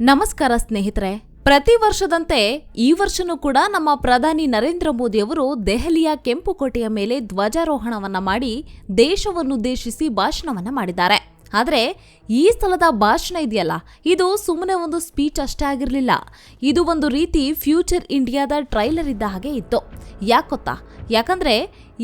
ನಮಸ್ಕಾರ ಸ್ನೇಹಿತರೆ. ಪ್ರತಿ ವರ್ಷದಂತೆ ಈ ವರ್ಷನೂ ಕೂಡ ನಮ್ಮ ಪ್ರಧಾನಿ ನರೇಂದ್ರ ಮೋದಿಯವರು ದೆಹಲಿಯ ಕೆಂಪುಕೋಟೆಯ ಮೇಲೆ ಧ್ವಜಾರೋಹಣವನ್ನ ಮಾಡಿ ದೇಶವನ್ನುದ್ದೇಶಿಸಿ ಭಾಷಣವನ್ನ ಮಾಡಿದ್ದಾರೆ. ಆದರೆ ಈ ಸ್ಥಳದ ಭಾಷಣ ಇದೆಯಲ್ಲ, ಇದು ಸುಮ್ಮನೆ ಒಂದು ಸ್ಪೀಚ್ ಅಷ್ಟೇ ಆಗಿರಲಿಲ್ಲ. ಇದು ಒಂದು ರೀತಿ ಫ್ಯೂಚರ್ ಇಂಡಿಯಾದ ಟ್ರೈಲರ್ ಇದ್ದ ಹಾಗೆ ಇತ್ತು. ಯಾಕೊತ್ತಾ ಯಾಕಂದ್ರೆ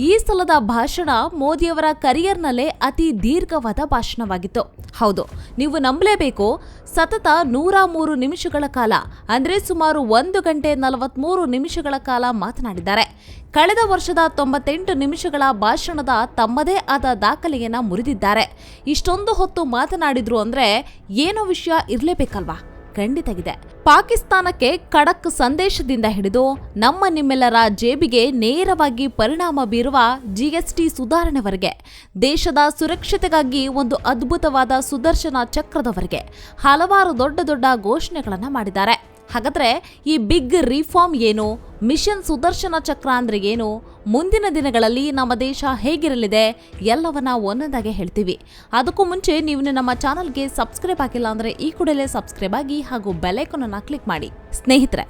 ಈ ಸಲದ ಭಾಷಣ ಮೋದಿಯವರ ಕರಿಯರ್ನಲ್ಲೇ ಅತಿ ದೀರ್ಘವಾದ ಭಾಷಣವಾಗಿತ್ತು. ಹೌದು, ನೀವು ನಂಬಲೇಬೇಕು, ಸತತ ನೂರ ಮೂರು ನಿಮಿಷಗಳ ಕಾಲ, ಅಂದರೆ ಸುಮಾರು ಒಂದು ಗಂಟೆ ನಲವತ್ಮೂರು ನಿಮಿಷಗಳ ಕಾಲ ಮಾತನಾಡಿದ್ದಾರೆ. ಕಳೆದ ವರ್ಷದ ತೊಂಬತ್ತೆಂಟು ನಿಮಿಷಗಳ ಭಾಷಣದ ತಮ್ಮದೇ ಆದ ದಾಖಲೆಯನ್ನು ಮುರಿದಿದ್ದಾರೆ. ಇಷ್ಟೊಂದು ಹೊತ್ತು ಮಾತನಾಡಿದ್ರು ಅಂದರೆ ಏನೋ ವಿಷಯ ಇರಲೇಬೇಕಲ್ವಾ? ಖಂಡಿತಗಿದೆ ಪಾಕಿಸ್ತಾನಕ್ಕೆ ಖಡಕ್ ಸಂದೇಶದಿಂದ ಹಿಡಿದು ನಮ್ಮ ನಿಮ್ಮೆಲ್ಲರ ಜೇಬಿಗೆ ನೇರವಾಗಿ ಪರಿಣಾಮ ಬೀರುವ ಜಿಎಸ್ಟಿ ಸುಧಾರಣೆವರೆಗೆ, ದೇಶದ ಸುರಕ್ಷತೆಗಾಗಿ ಒಂದು ಅದ್ಭುತವಾದ ಸುದರ್ಶನ ಚಕ್ರದವರೆಗೆ ಹಲವಾರು ದೊಡ್ಡ ದೊಡ್ಡ ಘೋಷಣೆಗಳನ್ನು ಮಾಡಿದ್ದಾರೆ. ಹಾಗಾದರೆ ಈ ಬಿಗ್ ರಿಫಾರ್ಮ್ ಏನು? ಮಿಷನ್ ಸುದರ್ಶನ ಚಕ್ರ ಅಂದ್ರೆ ಏನು? ಮುಂದಿನ ದಿನಗಳಲ್ಲಿ ನಮ್ಮ ದೇಶ ಹೇಗಿರಲಿದೆ ಎಲ್ಲವನ್ನ ಒಂದೊಂದಾಗಿ ಹೇಳ್ತೀವಿ. ಅದಕ್ಕೂ ಮುಂಚೆ ನೀವು ನಮ್ಮ ಚಾನಲ್ಗೆ ಸಬ್ಸ್ಕ್ರೈಬ್ ಆಗಿಲ್ಲ ಅಂದ್ರೆ ಈ ಕೂಡಲೇ ಸಬ್ಸ್ಕ್ರೈಬ್ ಆಗಿ ಹಾಗೂ ಬೆಲೈಕನ್ ಅನ್ನ ಕ್ಲಿಕ್ ಮಾಡಿ. ಸ್ನೇಹಿತರೆ,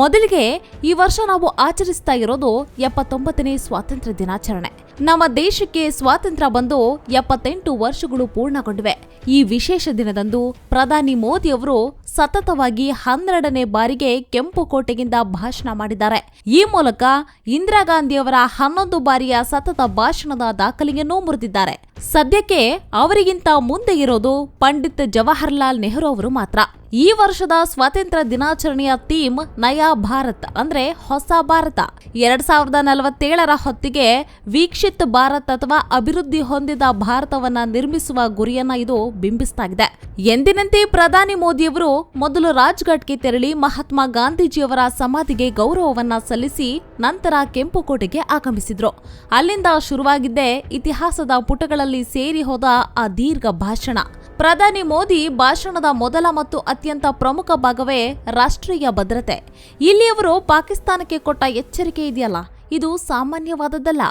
ಮೊದಲಿಗೆ ಈ ವರ್ಷ ನಾವು ಆಚರಿಸ್ತಾ ಇರೋದು ಎಪ್ಪತ್ತೊಂಬತ್ತನೇ ಸ್ವಾತಂತ್ರ್ಯ ದಿನಾಚರಣೆ. ನಮ್ಮ ದೇಶಕ್ಕೆ ಸ್ವಾತಂತ್ರ್ಯ ಬಂದು ಎಪ್ಪತ್ತೆಂಟು ವರ್ಷಗಳು ಪೂರ್ಣಗೊಂಡಿವೆ. ಈ ವಿಶೇಷ ದಿನದಂದು ಪ್ರಧಾನಿ ಮೋದಿ ಅವರು ಸತತವಾಗಿ ಹನ್ನೆರಡನೇ ಬಾರಿಗೆ ಕೆಂಪು ಕೋಟೆಗಿಂದ ಭಾಷಣ ಮಾಡಿದ್ದಾರೆ. ಈ ಮೂಲಕ ಇಂದಿರಾ ಗಾಂಧಿಯವರ ಹನ್ನೊಂದು ಬಾರಿಯ ಸತತ ಭಾಷಣದ ದಾಖಲೆಯನ್ನು ಮುರಿದಿದ್ದಾರೆ. ಸದ್ಯಕ್ಕೆ ಅವರಿಗಿಂತ ಮುಂದೆ ಇರೋದು ಪಂಡಿತ್ ಜವಾಹರ್ಲಾಲ್ ನೆಹರು ಅವರು ಮಾತ್ರ. ಈ ವರ್ಷದ ಸ್ವಾತಂತ್ರ್ಯ ದಿನಾಚರಣೆಯ ಥೀಮ್ ನಯಾ ಭಾರತ್ ಅಂದ್ರೆ ಹೊಸ ಭಾರತ. ಎರಡ್ ಸಾವಿರದ ನಲವತ್ತೇಳರ ಹೊತ್ತಿಗೆ ವೀಕ್ಷಿತ್ ಭಾರತ್ ಅಥವಾ ಅಭಿವೃದ್ಧಿ ಹೊಂದಿದ ಭಾರತವನ್ನ ನಿರ್ಮಿಸುವ ಗುರಿಯನ್ನ ಇದು ಬಿಂಬಿಸ್ತಾಗಿದೆ ಎಂದಿನಂತೆ ಪ್ರಧಾನಿ ಮೋದಿಯವರು ಮೊದಲು ರಾಜ್ಘಾಟ್ಗೆ ತೆರಳಿ ಮಹಾತ್ಮ ಗಾಂಧೀಜಿಯವರ ಸಮಾಧಿಗೆ ಗೌರವವನ್ನ ಸಲ್ಲಿಸಿ ನಂತರ ಕೆಂಪುಕೋಟೆಗೆ ಆಗಮಿಸಿದ್ರು. ಅಲ್ಲಿಂದ ಶುರುವಾಗಿದ್ದೇ ಇತಿಹಾಸದ ಪುಟಗಳಲ್ಲಿ ಸೇರಿ ಹೋದ ಆ ದೀರ್ಘ ಭಾಷಣ. ಪ್ರಧಾನಿ ಮೋದಿ ಭಾಷಣದ ಮೊದಲ ಮತ್ತು ಅತ್ಯಂತ ಪ್ರಮುಖ ಭಾಗವೇ ರಾಷ್ಟ್ರೀಯ ಭದ್ರತೆ. ಇಲ್ಲಿಯವರು ಪಾಕಿಸ್ತಾನಕ್ಕೆ ಕೊಟ್ಟ ಎಚ್ಚರಿಕೆ ಇದೆಯಲ್ಲ? ಇದು ಸಾಮಾನ್ಯವಾದದ್ದಲ್ಲ.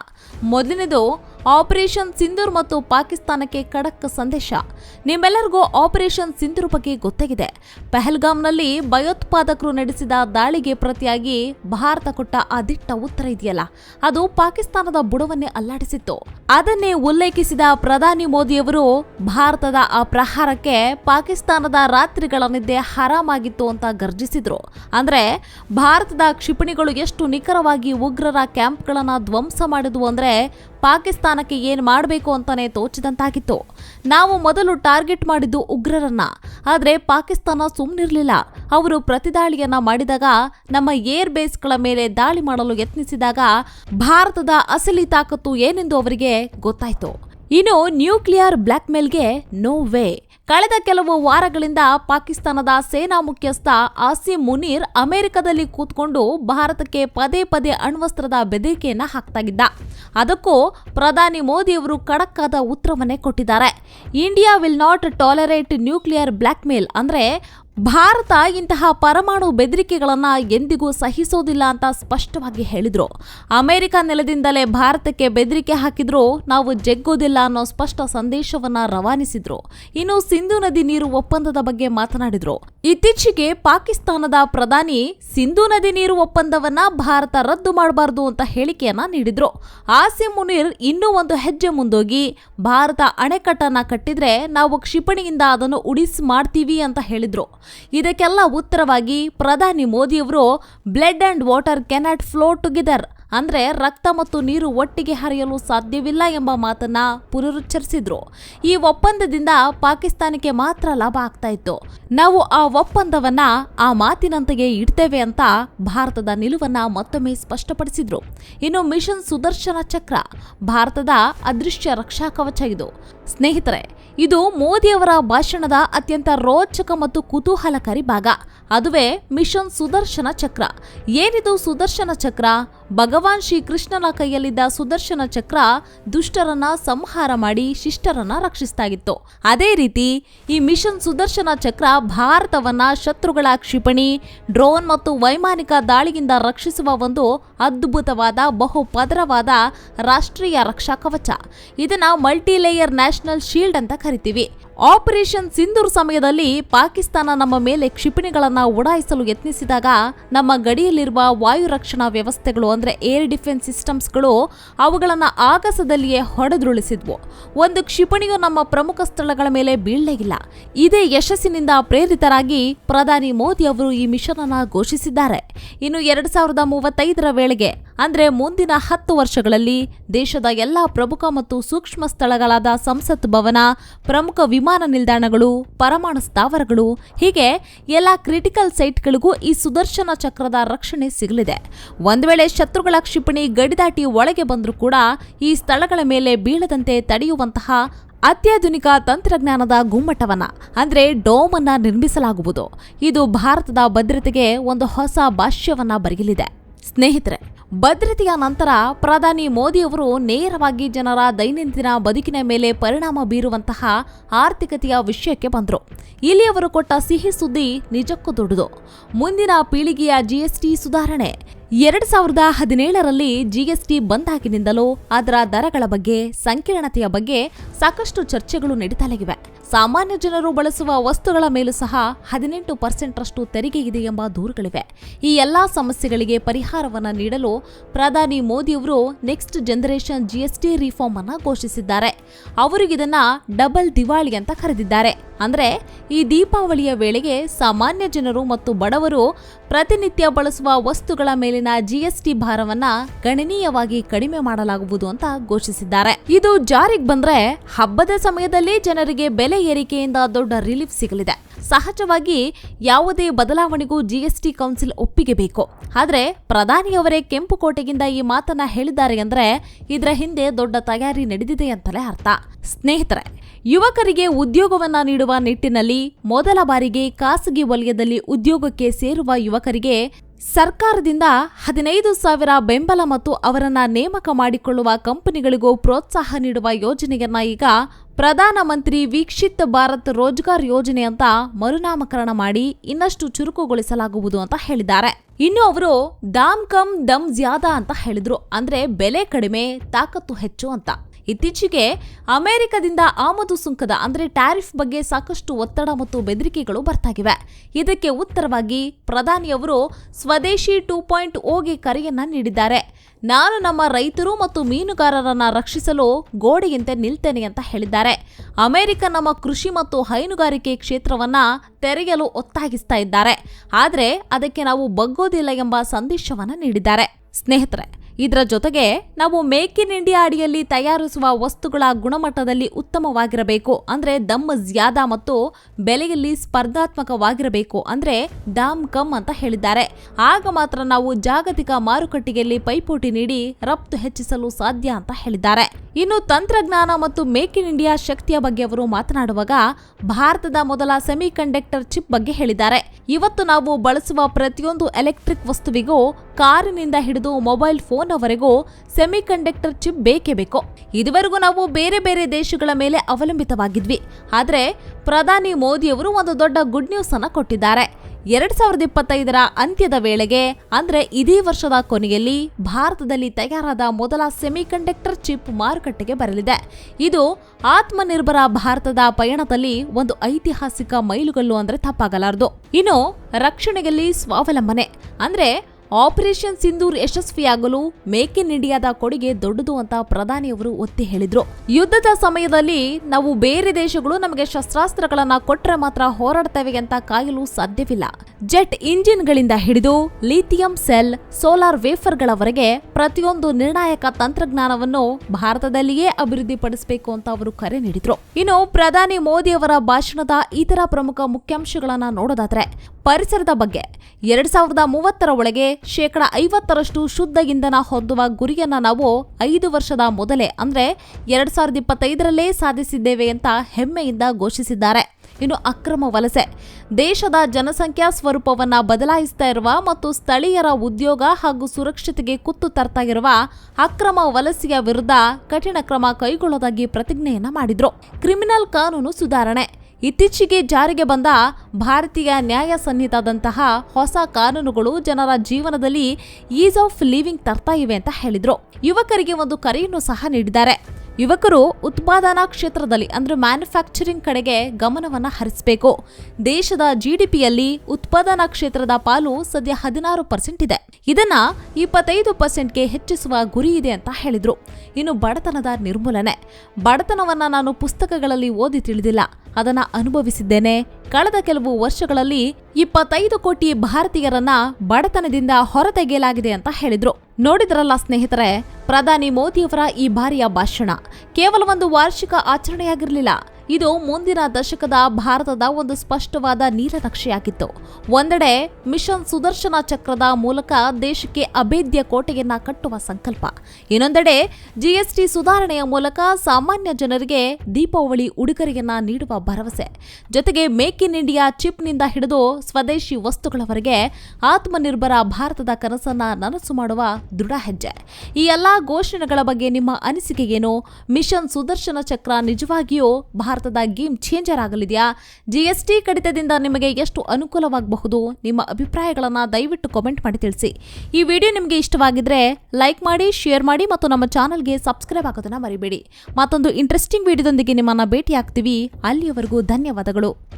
ಮೊದಲನೇದು ಆಪರೇಷನ್ ಸಿಂಧೂರ್ ಮತ್ತು ಪಾಕಿಸ್ತಾನಕ್ಕೆ ಖಡಕ್ ಸಂದೇಶ. ನಿಮ್ಮೆಲ್ಲರಿಗೂ ಆಪರೇಷನ್ ಸಿಂಧೂರ್ ಬಗ್ಗೆ ಗೊತ್ತಾಗಿದೆ. ಪಹಲ್ಗಾಮ್ನಲ್ಲಿ ಭಯೋತ್ಪಾದಕರು ನಡೆಸಿದ ದಾಳಿಗೆ ಪ್ರತಿಯಾಗಿ ಭಾರತ ಕೊಟ್ಟ ಆ ದಿಟ್ಟ ಉತ್ತರ ಇದೆಯಲ್ಲ. ಅದು ಪಾಕಿಸ್ತಾನದ ಬುಡವನ್ನೇ ಅಲ್ಲಾಡಿಸಿತ್ತು. ಅದನ್ನೇ ಉಲ್ಲೇಖಿಸಿದ ಪ್ರಧಾನಿ ಮೋದಿಯವರು, ಭಾರತದ ಆ ಪ್ರಹಾರಕ್ಕೆ ಪಾಕಿಸ್ತಾನದ ರಾತ್ರಿಗಳ ನಿದ್ದೆ ಹರಾಮಾಗಿತ್ತು ಅಂತ ಗರ್ಜಿಸಿದ್ರು. ಅಂದ್ರೆ ಭಾರತದ ಕ್ಷಿಪಣಿಗಳು ಎಷ್ಟು ನಿಖರವಾಗಿ ಉಗ್ರರ ಕ್ಯಾಂಪ್ಗಳನ್ನು ಧ್ವಂಸ ಮಾಡಿದ್ವು ಅಂದ್ರೆ ಪಾಕಿಸ್ತಾನಕ್ಕೆ ಏನು ಮಾಡಬೇಕು ಅಂತಾನೆ ತೋಚಿದಂತಾಗಿತ್ತು. ನಾವು ಮೊದಲು ಟಾರ್ಗೆಟ್ ಮಾಡಿದ್ದು ಉಗ್ರರನ್ನ. ಆದರೆ ಪಾಕಿಸ್ತಾನ ಸುಮ್ಮನಿರಲಿಲ್ಲ ಅವರು ಪ್ರತಿದಾಳಿಯನ್ನ ಮಾಡಿದಾಗ ನಮ್ಮ ಏರ್ ಬೇಸ್ಗಳ ಮೇಲೆ ದಾಳಿ ಮಾಡಲು ಯತ್ನಿಸಿದಾಗ ಭಾರತದ ಅಸಲಿ ತಾಕತ್ತು ಏನೆಂದು ಅವರಿಗೆ ಗೊತ್ತಾಯ್ತು. ಇನ್ನು ನ್ಯೂಕ್ಲಿಯರ್ ಬ್ಲ್ಯಾಕ್ಮೇಲ್ಗೆ ನೋ ವೇ. ಕಳೆದ ಕೆಲವು ವಾರಗಳಿಂದ ಪಾಕಿಸ್ತಾನದ ಸೇನಾ ಮುಖ್ಯಸ್ಥ ಆಸಿಂ ಮುನೀರ್ ಅಮೆರಿಕದಲ್ಲಿ ಕೂತ್ಕೊಂಡು ಭಾರತಕ್ಕೆ ಪದೇ ಪದೇ ಅಣ್ವಸ್ತ್ರದ ಬೆದರಿಕೆಯನ್ನು ಹಾಕ್ತಾಗಿದ್ದ. ಅದಕ್ಕೂ ಪ್ರಧಾನಿ ಮೋದಿಯವರು ಖಡಕ್ಕಾದ ಉತ್ತರವನ್ನೇ ಕೊಟ್ಟಿದ್ದಾರೆ. India will not tolerate nuclear blackmail ಅಂದರೆ ಅಂದ್ರೆ ಭಾರತ ಇಂತಹ ಪರಮಾಣು ಬೆದರಿಕೆಗಳನ್ನು ಎಂದಿಗೂ ಸಹಿಸೋದಿಲ್ಲ ಅಂತ ಸ್ಪಷ್ಟವಾಗಿ ಹೇಳಿದರು. ಅಮೆರಿಕ ನೆಲದಿಂದಲೇ ಭಾರತಕ್ಕೆ ಬೆದರಿಕೆ ಹಾಕಿದ್ರು ನಾವು ಜಗ್ಗೋದಿಲ್ಲ ಅನ್ನೋ ಸ್ಪಷ್ಟ ಸಂದೇಶವನ್ನು ರವಾನಿಸಿದ್ರು. ಇನ್ನು ಸಿಂಧು ನದಿ ನೀರು ಒಪ್ಪಂದದ ಬಗ್ಗೆ ಮಾತನಾಡಿದ್ರು. ಇತ್ತೀಚೆಗೆ ಪಾಕಿಸ್ತಾನದ ಪ್ರಧಾನಿ ಸಿಂಧು ನದಿ ನೀರು ಒಪ್ಪಂದವನ್ನ ಭಾರತ ರದ್ದು ಮಾಡಬಾರದು ಅಂತ ಹೇಳಿಕೆಯನ್ನ ನೀಡಿದ್ರು. ಆಸಿಮ್ ಮುನೀರ್ ಇನ್ನೂ ಒಂದು ಹೆಜ್ಜೆ ಮುಂದೋಗಿ, ಭಾರತ ಅಣೆಕಟ್ಟನ್ನ ಕಟ್ಟಿದ್ರೆ ನಾವು ಕ್ಷಿಪಣಿಯಿಂದ ಅದನ್ನು ಉಡಿಸ್ ಮಾಡ್ತೀವಿ ಅಂತ ಹೇಳಿದ್ರು. ಇದಕ್ಕೆಲ್ಲ ಉತ್ತರವಾಗಿ ಪ್ರಧಾನಿ ಮೋದಿಯವರು blood and water cannot flow together ಅಂದ್ರೆ ರಕ್ತ ಮತ್ತು ನೀರು ಒಟ್ಟಿಗೆ ಹರಿಯಲು ಸಾಧ್ಯವಿಲ್ಲ ಎಂಬ ಮಾತನ್ನ ಪುನರುಚ್ಚರಿಸಿದ್ರು. ಈ ಒಪ್ಪಂದದಿಂದ ಪಾಕಿಸ್ತಾನಕ್ಕೆ ಮಾತ್ರ ಲಾಭ ಆಗ್ತಾ ಇತ್ತು. ನಾವು ಆ ಒಪ್ಪಂದವನ್ನ ಆ ಮಾತಿನಂತೆಯೇ ಇಡ್ತೇವೆ ಅಂತ ಭಾರತದ ನಿಲುವನ್ನ ಮತ್ತೊಮ್ಮೆ ಸ್ಪಷ್ಟಪಡಿಸಿದ್ರು. ಇನ್ನು ಮಿಷನ್ ಸುದರ್ಶನ ಚಕ್ರ ಭಾರತದ ಅದೃಶ್ಯ ರಕ್ಷಾ ಕವಚ ಇದು. ಸ್ನೇಹಿತರೆ, ಇದು ಮೋದಿಯವರ ಭಾಷಣದ ಅತ್ಯಂತ ರೋಚಕ ಮತ್ತು ಕುತೂಹಲಕಾರಿ ಭಾಗ. ಅದುವೇ ಮಿಷನ್ ಸುದರ್ಶನ ಚಕ್ರ. ಏನಿದು ಸುದರ್ಶನ ಚಕ್ರ? ಭಗವಾನ್ ಶ್ರೀಕೃಷ್ಣನ ಕೈಯಲ್ಲಿದ್ದ ಸುದರ್ಶನ ಚಕ್ರ ದುಷ್ಟರನ್ನ ಸಂಹಾರ ಮಾಡಿ ಶಿಷ್ಟರನ್ನ ರಕ್ಷಿಸ್ತಾಗಿತ್ತು. ಅದೇ ರೀತಿ ಈ ಮಿಷನ್ ಸುದರ್ಶನ ಚಕ್ರ ಭಾರತವನ್ನ ಶತ್ರುಗಳ ಕ್ಷಿಪಣಿ, ಡ್ರೋನ್ ಮತ್ತು ವೈಮಾನಿಕ ದಾಳಿಯಿಂದ ರಕ್ಷಿಸುವ ಒಂದು ಅದ್ಭುತವಾದ ಬಹುಪದರವಾದ ರಾಷ್ಟ್ರೀಯ ರಕ್ಷಾ ಕವಚ. ಇದನ್ನ ಮಲ್ಟಿಲೇಯರ್ ನ್ಯಾಷನಲ್ ಶೀಲ್ಡ್ ಅಂತ ಕರಿತೀವಿ. ಆಪರೇಷನ್ ಸಿಂಧೂರ್ ಸಮಯದಲ್ಲಿ ಪಾಕಿಸ್ತಾನ ನಮ್ಮ ಮೇಲೆ ಕ್ಷಿಪಣಿಗಳನ್ನು ಉಡಾಯಿಸಲು ಯತ್ನಿಸಿದಾಗ ನಮ್ಮ ಗಡಿಯಲ್ಲಿರುವ ವಾಯು ರಕ್ಷಣಾ ವ್ಯವಸ್ಥೆಗಳು, ಅಂದ್ರೆ ಏರ್ ಡಿಫೆನ್ಸ್ ಸಿಸ್ಟಮ್ಸ್ಗಳು, ಅವುಗಳನ್ನು ಆಗಸದಲ್ಲಿಯೇ ಹೊಡೆದುರುಳಿಸಿದ್ವು. ಒಂದು ಕ್ಷಿಪಣಿಯು ನಮ್ಮ ಪ್ರಮುಖ ಸ್ಥಳಗಳ ಮೇಲೆ ಬೀಳಲೇ ಇದೇ ಯಶಸ್ಸಿನಿಂದ ಪ್ರೇರಿತರಾಗಿ ಪ್ರಧಾನಿ ಮೋದಿ ಅವರು ಈ ಮಿಷನ್ ಅನ್ನು ಘೋಷಿಸಿದ್ದಾರೆ. ಇನ್ನು ಎರಡು ಸಾವಿರದ ಮೂವತ್ತೈದರ ವೇಳೆಗೆ ಅಂದ್ರೆ ಮುಂದಿನ ಹತ್ತು ವರ್ಷಗಳಲ್ಲಿ ದೇಶದ ಎಲ್ಲ ಪ್ರಮುಖ ಮತ್ತು ಸೂಕ್ಷ್ಮ ಸ್ಥಳಗಳಾದ ಸಂಸತ್ ಭವನ, ಪ್ರಮುಖ ವಿಮಾನ ನಿಲ್ದಾಣಗಳು, ಪರಮಾಣು ಸ್ಥಾವರಗಳು, ಹೀಗೆ ಎಲ್ಲ ಕ್ರಿಟಿಕಲ್ ಸೈಟ್ಗಳಿಗೂ ಈ ಸುದರ್ಶನ ಚಕ್ರದ ರಕ್ಷಣೆ ಸಿಗಲಿದೆ. ಒಂದು ವೇಳೆ ಶತ್ರುಗಳ ಕ್ಷಿಪಣಿ ಗಡಿದಾಟಿ ಒಳಗೆ ಬಂದರೂ ಕೂಡ ಈ ಸ್ಥಳಗಳ ಮೇಲೆ ಬೀಳದಂತೆ ತಡೆಯುವಂತಹ ಅತ್ಯಾಧುನಿಕ ತಂತ್ರಜ್ಞಾನದ ಗುಮ್ಮಟವನ್ನ, ಅಂದರೆ ಡೋಮನ್ನು ನಿರ್ಮಿಸಲಾಗುವುದು. ಇದು ಭಾರತದ ಭದ್ರತೆಗೆ ಒಂದು ಹೊಸ ಭಾಷ್ಯವನ್ನು ಬರೆಯಲಿದೆ. ಸ್ನೇಹಿತರೆ, ಭದ್ರತೆಯ ನಂತರ ಪ್ರಧಾನಿ ಮೋದಿಯವರು ನೇರವಾಗಿ ಜನರ ದೈನಂದಿನ ಬದುಕಿನ ಮೇಲೆ ಪರಿಣಾಮ ಬೀರುವಂತಹ ಆರ್ಥಿಕತೆಯ ವಿಷಯಕ್ಕೆ ಬಂದರು. ಇಲ್ಲಿ ಅವರು ಕೊಟ್ಟ ಸಿಹಿ ಸುದ್ದಿ ನಿಜಕ್ಕೂ ದೊಡ್ಡದು. ಮುಂದಿನ ಪೀಳಿಗೆಯ ಜಿಎಸ್ಟಿ ಸುಧಾರಣೆ. ಎರಡು ಸಾವಿರದ ಹದಿನೇಳರಲ್ಲಿ ಜಿಎಸ್ಟಿ ಬಂದಾಗಿನಿಂದಲೂ ಅದರ ದರಗಳ ಬಗ್ಗೆ, ಸಂಕೀರ್ಣತೆಯ ಬಗ್ಗೆ ಸಾಕಷ್ಟು ಚರ್ಚೆಗಳು ನಡೀತಲಾಗಿವೆ ಸಾಮಾನ್ಯ ಜನರು ಬಳಸುವ ವಸ್ತುಗಳ ಮೇಲೂ ಸಹ ಹದಿನೆಂಟು ಪರ್ಸೆಂಟ್ರಷ್ಟು ತೆರಿಗೆ ಇದೆ ಎಂಬ ದೂರುಗಳಿವೆ. ಈ ಎಲ್ಲ ಸಮಸ್ಯೆಗಳಿಗೆ ಪರಿಹಾರವನ್ನು ನೀಡಲು ಪ್ರಧಾನಿ ಮೋದಿಯವರು ನೆಕ್ಸ್ಟ್ ಜನರೇಷನ್ ಜಿಎಸ್ಟಿ ರಿಫಾರ್ಮ್ ಅನ್ನು ಘೋಷಿಸಿದ್ದಾರೆ. ಅವರು ಇದನ್ನ ಡಬಲ್ ದಿವಾಳಿ ಅಂತ ಕರೆದಿದ್ದಾರೆ. ಅಂದರೆ ಈ ದೀಪಾವಳಿಯ ವೇಳೆಗೆ ಸಾಮಾನ್ಯ ಜನರು ಮತ್ತು ಬಡವರು ಪ್ರತಿನಿತ್ಯ ಬಳಸುವ ವಸ್ತುಗಳ ಮೇಲಿನ ಜಿಎಸ್ಟಿ ಭಾರವನ್ನ ಗಣನೀಯವಾಗಿ ಕಡಿಮೆ ಮಾಡಲಾಗುವುದು ಅಂತ ಘೋಷಿಸಿದ್ದಾರೆ. ಇದು ಜಾರಿಗೆ ಬಂದ್ರೆ ಹಬ್ಬದ ಸಮಯದಲ್ಲಿ ಜನರಿಗೆ ಬೆಲೆ ಏರಿಕೆಯಿಂದ ದೊಡ್ಡ ರಿಲೀಫ್ ಸಿಗಲಿದೆ. ಸಹಜವಾಗಿ ಯಾವುದೇ ಬದಲಾವಣೆಗೂ ಜಿಎಸ್ಟಿ ಕೌನ್ಸಿಲ್ ಒಪ್ಪಿಗೆ ಬೇಕು. ಆದರೆ ಪ್ರಧಾನಿಯವರೇ ಕೆಂಪು ಕೋಟೆಗಿಂದ ಈ ಮಾತನ್ನ ಹೇಳಿದ್ದಾರೆ ಅಂದ್ರೆ ಇದರ ಹಿಂದೆ ದೊಡ್ಡ ತಯಾರಿ ನಡೆದಿದೆ ಅಂತಲೇ ಅರ್ಥ. ಸ್ನೇಹಿತರೆ, ಯುವಕರಿಗೆ ಉದ್ಯೋಗವನ್ನ ನೀಡುವ ನಿಟ್ಟಿನಲ್ಲಿ ಮೊದಲ ಬಾರಿಗೆ ಖಾಸಗಿ ವಲಯದಲ್ಲಿ ಉದ್ಯೋಗಕ್ಕೆ ಸೇರುವ ಯುವಕರಿಗೆ ಸರ್ಕಾರದಿಂದ ಹದಿನೈದು ಸಾವಿರ ಬೆಂಬಲ ಮತ್ತು ಅವರನ್ನ ನೇಮಕ ಮಾಡಿಕೊಳ್ಳುವ ಕಂಪನಿಗಳಿಗೂ ಪ್ರೋತ್ಸಾಹ ನೀಡುವ ಯೋಜನೆಯನ್ನ ಈಗ ಪ್ರಧಾನಮಂತ್ರಿ ವೀಕ್ಷಿತ್ ಭಾರತ್ ರೋಜ್ಗಾರ್ ಯೋಜನೆ ಅಂತ ಮರುನಾಮಕರಣ ಮಾಡಿ ಇನ್ನಷ್ಟು ಚುರುಕುಗೊಳಿಸಲಾಗುವುದು ಅಂತ ಹೇಳಿದ್ದಾರೆ. ಇನ್ನು ಅವರು ದಾಮ್ ಕಮ್ ದಮ್ ಜ್ಯಾದಾ ಅಂತ ಹೇಳಿದ್ರು. ಅಂದ್ರೆ ಬೆಲೆ ಕಡಿಮೆ, ತಾಕತ್ತು ಹೆಚ್ಚು ಅಂತ. ಇತ್ತೀಚೆಗೆ ಅಮೆರಿಕದಿಂದ ಆಮದು ಸುಂಕದ, ಅಂದ್ರೆ ಟ್ಯಾರಿಫ್ ಬಗ್ಗೆ ಸಾಕಷ್ಟು ಒತ್ತಡ ಮತ್ತು ಬೆದರಿಕೆಗಳು ಬರ್ತಾಗಿವೆ. ಇದಕ್ಕೆ ಉತ್ತರವಾಗಿ ಪ್ರಧಾನಿಯವರು ಸ್ವದೇಶಿ ಟೂ ಪಾಯಿಂಟ್ ಓಗೆ ಕರೆಯನ್ನ ನೀಡಿದ್ದಾರೆ. ನಾನು ನಮ್ಮ ರೈತರು ಮತ್ತು ಮೀನುಗಾರರನ್ನ ರಕ್ಷಿಸಲು ಗೋಡೆಯಂತೆ ನಿಲ್ತೇನೆ ಅಂತ ಹೇಳಿದ್ದಾರೆ. ಅಮೆರಿಕ ನಮ್ಮ ಕೃಷಿ ಮತ್ತು ಹೈನುಗಾರಿಕೆ ಕ್ಷೇತ್ರವನ್ನ ತೆರೆಯಲು ಒತ್ತಾಗಿಸ್ತಾ ಇದ್ದಾರೆ. ಆದರೆ ಅದಕ್ಕೆ ನಾವು ಬಗ್ಗೋದಿಲ್ಲ ಎಂಬ ಸಂದೇಶವನ್ನ ನೀಡಿದ್ದಾರೆ. ಸ್ನೇಹಿತರೆ ಇದರ ಜೊತೆಗೆ ನಾವು ಮೇಕ್ ಇನ್ ಇಂಡಿಯಾ ಅಡಿಯಲ್ಲಿ ತಯಾರಿಸುವ ವಸ್ತುಗಳ ಗುಣಮಟ್ಟದಲ್ಲಿ ಉತ್ತಮವಾಗಿರಬೇಕು. ಅಂದ್ರೆ ದಮ್ ಜ್ಯಾದಾ ಮತ್ತು ಬೆಲೆಯಲ್ಲಿ ಸ್ಪರ್ಧಾತ್ಮಕವಾಗಿರಬೇಕು. ಅಂದ್ರೆ ದಾಮ್ ಕಮ್ ಅಂತ ಹೇಳಿದ್ದಾರೆ. ಆಗ ಮಾತ್ರ ನಾವು ಜಾಗತಿಕ ಮಾರುಕಟ್ಟೆಯಲ್ಲಿ ಪೈಪೋಟಿ ನೀಡಿ ರಫ್ತು ಹೆಚ್ಚಿಸಲು ಸಾಧ್ಯ ಅಂತ ಹೇಳಿದ್ದಾರೆ. ಇನ್ನು ತಂತ್ರಜ್ಞಾನ ಮತ್ತು ಮೇಕ್ ಇನ್ ಇಂಡಿಯಾ ಶಕ್ತಿಯ ಬಗ್ಗೆ ಅವರು ಮಾತನಾಡುವಾಗ ಭಾರತದ ಮೊದಲ ಸೆಮಿ ಕಂಡಕ್ಟರ್ ಚಿಪ್ ಬಗ್ಗೆ ಹೇಳಿದ್ದಾರೆ. ಇವತ್ತು ನಾವು ಬಳಸುವ ಪ್ರತಿಯೊಂದು ಎಲೆಕ್ಟ್ರಿಕ್ ವಸ್ತುವಿಗೂ ಕಾರಿನಿಂದ ಹಿಡಿದು ಮೊಬೈಲ್ ಫೋನ್ವರೆಗೂ ಸೆಮಿ ಕಂಡಕ್ಟರ್ ಚಿಪ್ ಬೇಕೇ ಬೇಕು. ಇದುವರೆಗೂ ನಾವು ಬೇರೆ ಬೇರೆ ದೇಶಗಳ ಮೇಲೆ ಅವಲಂಬಿತವಾಗಿದ್ವಿ. ಆದರೆ ಪ್ರಧಾನಿ ಮೋದಿಯವರು ಒಂದು ದೊಡ್ಡ ಗುಡ್ ನ್ಯೂಸ್ ಅನ್ನು ಕೊಟ್ಟಿದ್ದಾರೆ. ಎರಡ್ ಸಾವಿರದ ಇಪ್ಪತ್ತೈದರ ಅಂತ್ಯದ ವೇಳೆಗೆ, ಅಂದ್ರೆ ಇದೇ ವರ್ಷದ ಕೊನೆಯಲ್ಲಿ ಭಾರತದಲ್ಲಿ ತಯಾರಾದ ಮೊದಲ ಸೆಮಿಕಂಡಕ್ಟರ್ ಚಿಪ್ ಮಾರುಕಟ್ಟೆಗೆ ಬರಲಿದೆ. ಇದು ಆತ್ಮನಿರ್ಭರ ಭಾರತದ ಪಯಣದಲ್ಲಿ ಒಂದು ಐತಿಹಾಸಿಕ ಮೈಲುಗಲ್ಲು ಅಂದ್ರೆ ತಪ್ಪಾಗಲಾರದು. ಇನ್ನು ರಕ್ಷಣೆಯಲ್ಲಿ ಸ್ವಾವಲಂಬನೆ, ಅಂದ್ರೆ ಆಪರೇಷನ್ ಸಿಂಧೂರ್ ಯಶಸ್ವಿಯಾಗಲು ಮೇಕ್ ಇನ್ ಇಂಡಿಯಾದ ಕೊಡುಗೆ ದೊಡ್ಡದು ಅಂತ ಪ್ರಧಾನಿಯವರು ಒತ್ತಿ ಹೇಳಿದ್ರು. ಯುದ್ಧದ ಸಮಯದಲ್ಲಿ ನಾವು ಬೇರೆ ದೇಶಗಳು ನಮಗೆ ಶಸ್ತ್ರಾಸ್ತ್ರಗಳನ್ನ ಕೊಟ್ಟರೆ ಮಾತ್ರ ಹೋರಾಡ್ತೇವೆ ಅಂತ ಕಾಯಲು ಸಾಧ್ಯವಿಲ್ಲ. ಜೆಟ್ ಇಂಜಿನ್ಗಳಿಂದ ಹಿಡಿದು ಲಿಥಿಯಂ ಸೆಲ್, ಸೋಲಾರ್ ವೇಫರ್ಗಳವರೆಗೆ ಪ್ರತಿಯೊಂದು ನಿರ್ಣಾಯಕ ತಂತ್ರಜ್ಞಾನವನ್ನು ಭಾರತದಲ್ಲಿಯೇ ಅಭಿವೃದ್ಧಿಪಡಿಸಬೇಕು ಅಂತ ಅವರು ಕರೆ ನೀಡಿದ್ರು. ಇನ್ನು ಪ್ರಧಾನಿ ಮೋದಿ ಅವರ ಭಾಷಣದ ಇತರ ಪ್ರಮುಖ ಮುಖ್ಯಾಂಶಗಳನ್ನ ನೋಡೋದಾದ್ರೆ ಪರಿಸರದ ಬಗ್ಗೆ. ಎರಡ್ ಸಾವಿರದ ಮೂವತ್ತರ ಒಳಗೆ ಶೇಕಡ ಐವತ್ತರಷ್ಟು ಶುದ್ಧ ಇಂಧನ ಹೊಂದುವ ಗುರಿಯನ್ನ ನಾವು ಐದು ವರ್ಷದ ಮೊದಲೇ, ಅಂದ್ರೆ ಎರಡ್ ಸಾವಿರದ ಇಪ್ಪತ್ತೈದರಲ್ಲೇ ಸಾಧಿಸಿದ್ದೇವೆ ಅಂತ ಹೆಮ್ಮೆಯಿಂದ ಘೋಷಿಸಿದ್ದಾರೆ. ಇನ್ನು ಅಕ್ರಮ ವಲಸೆ. ದೇಶದ ಜನಸಂಖ್ಯಾ ಸ್ವರೂಪವನ್ನ ಬದಲಾಯಿಸ್ತಾ ಇರುವ ಮತ್ತು ಸ್ಥಳೀಯರ ಉದ್ಯೋಗ ಹಾಗೂ ಸುರಕ್ಷತೆಗೆ ಕುತ್ತು ತರ್ತಾ ಇರುವ ಅಕ್ರಮ ವಲಸೆಯ ವಿರುದ್ಧ ಕಠಿಣ ಕ್ರಮ ಕೈಗೊಳ್ಳೋದಾಗಿ ಪ್ರತಿಜ್ಞೆಯನ್ನ ಮಾಡಿದ್ರು. ಕ್ರಿಮಿನಲ್ ಕಾನೂನು ಸುಧಾರಣೆ. ಇತ್ತೀಚೆಗೆ ಜಾರಿಗೆ ಬಂದ ಭಾರತೀಯ ನ್ಯಾಯ ಸಂಹಿತಾದಂತಹ ಹೊಸ ಕಾನೂನುಗಳು ಜನರ ಜೀವನದಲ್ಲಿ ಈಸ್ ಆಫ್ ಲಿವಿಂಗ್ ತರ್ತಾ ಇವೆ ಅಂತ ಹೇಳಿದ್ರು. ಯುವಕರಿಗೆ ಒಂದು ಕರೆಯನ್ನು ಸಹ ನೀಡಿದ್ದಾರೆ. ಯುವಕರು ಉತ್ಪಾದನಾ ಕ್ಷೇತ್ರದಲ್ಲಿ ಅಂದ್ರೆ ಮ್ಯಾನುಫ್ಯಾಕ್ಚರಿಂಗ್ ಕಡೆಗೆ ಗಮನವನ್ನು ಹರಿಸಬೇಕು. ದೇಶದ ಜಿಡಿಪಿಯಲ್ಲಿ ಉತ್ಪಾದನಾ ಕ್ಷೇತ್ರದ ಪಾಲು ಸದ್ಯ ಹದಿನಾರು ಪರ್ಸೆಂಟ್ ಇದೆ. ಇದನ್ನ ಇಪ್ಪತ್ತೈದು ಪರ್ಸೆಂಟ್ಗೆ ಹೆಚ್ಚಿಸುವ ಗುರಿ ಇದೆ ಅಂತ ಹೇಳಿದ್ರು. ಇನ್ನು ಬಡತನದ ನಿರ್ಮೂಲನೆ. ಬಡತನವನ್ನ ನಾನು ಪುಸ್ತಕಗಳಲ್ಲಿ ಓದಿ ತಿಳಿದಿಲ್ಲ. ಅದನ್ನ ಅನುಭವಿಸಿದ್ದೇನೆ. ಕಳೆದ ಕೆಲವು ವರ್ಷಗಳಲ್ಲಿ ಇಪ್ಪತ್ತೈದು ಕೋಟಿ ಭಾರತೀಯರನ್ನ ಬಡತನದಿಂದ ಹೊರತೆಗೆಯಲಾಗಿದೆ ಅಂತ ಹೇಳಿದ್ರು. ನೋಡಿದ್ರಲ್ಲ ಸ್ನೇಹಿತರೆ, ಪ್ರಧಾನಿ ಮೋದಿಯವರ ಈ ಬಾರಿಯ ಭಾಷಣ. ಕೇವಲ ಒಂದು ವಾರ್ಷಿಕ ಆಚರಣೆಯಾಗಿರಲಿಲ್ಲ ಇದು ಮುಂದಿನ ದಶಕದ ಭಾರತದ ಒಂದು ಸ್ಪಷ್ಟವಾದ ನೀಲನಕ್ಷೆಯಾಗಿತ್ತು. ಒಂದೆಡೆ ಮಿಷನ್ ಸುದರ್ಶನ ಚಕ್ರದ ಮೂಲಕ ದೇಶಕ್ಕೆ ಅಭೇದ್ಯ ಕೋಟೆಯನ್ನ ಕಟ್ಟುವ ಸಂಕಲ್ಪ. ಇನ್ನೊಂದೆಡೆ ಜಿಎಸ್ಟಿ ಸುಧಾರಣೆಯ ಮೂಲಕ ಸಾಮಾನ್ಯ ಜನರಿಗೆ ದೀಪಾವಳಿ ಉಡುಗೊರೆಯನ್ನ ನೀಡುವ ಭರವಸೆ. ಜೊತೆಗೆ ಮೇಕ್ ಇನ್ ಇಂಡಿಯಾ ಚಿಪ್ನಿಂದ ಹಿಡಿದು ಸ್ವದೇಶಿ ವಸ್ತುಗಳವರೆಗೆ ಆತ್ಮನಿರ್ಭರ ಭಾರತದ ಕನಸನ್ನ ನನಸು ಮಾಡುವ ದೃಢ ಹೆಜ್ಜೆ. ಈ ಎಲ್ಲಾ ಘೋಷಣೆಗಳ ಬಗ್ಗೆ ನಿಮ್ಮ ಅನಿಸಿಕೆ ಏನು? ಮಿಷನ್ ಸುದರ್ಶನ ಚಕ್ರ ನಿಜವಾಗಿಯೂ ಭಾರತದ ಗೇಮ್ ಚೇಂಜರ್ ಆಗಲಿದೆಯಾ? ಜಿಎಸ್ಟಿ ಕಡಿತದಿಂದ ನಿಮಗೆ ಎಷ್ಟು ಅನುಕೂಲವಾಗಬಹುದು? ನಿಮ್ಮ ಅಭಿಪ್ರಾಯಗಳನ್ನು ದಯವಿಟ್ಟು ಕಾಮೆಂಟ್ ಮಾಡಿ ತಿಳಿಸಿ. ಈ ವಿಡಿಯೋ ನಿಮಗೆ ಇಷ್ಟವಾಗಿದ್ರೆ ಲೈಕ್ ಮಾಡಿ ಶೇರ್ ಮಾಡಿ ಮತ್ತು ನಮ್ಮ ಚಾನಲ್ಗೆ ಸಬ್ಸ್ಕ್ರೈಬ್ ಆಗೋದನ್ನು ಮರಿಬೇಡಿ. ಮತ್ತೊಂದು ಇಂಟ್ರೆಸ್ಟಿಂಗ್ ವಿಡಿಯೋದೊಂದಿಗೆ ನಿಮ್ಮನ್ನು ಭೇಟಿ ಆಗ್ತೀವಿ ಅಲ್ಲಿಯವರೆಗೂ ಧನ್ಯವಾದಗಳು.